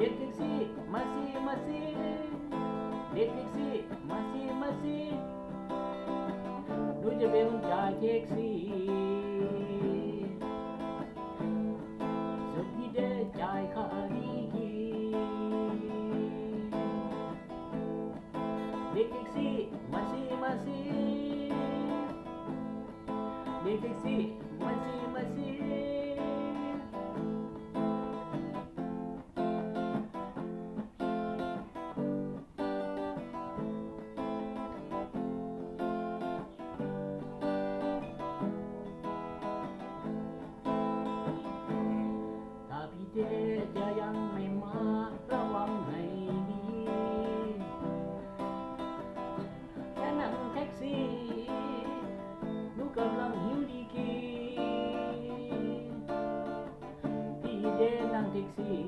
Điện taxi mà xì mà xì Điện taxi mà xì mà xì หนูจะเป็นคนจ่ายแท็กซี่สุดที่ได้จ่ายค่าดีกีเด็กแท็กซี่มาสิมาสิเด็กแท็กซี่มาสิมาสิ ฟิกซี่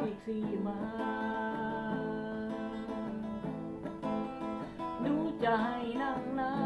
พิกซี่มาหนูจะให้นั่งนะนวดแข้งนวดขาอา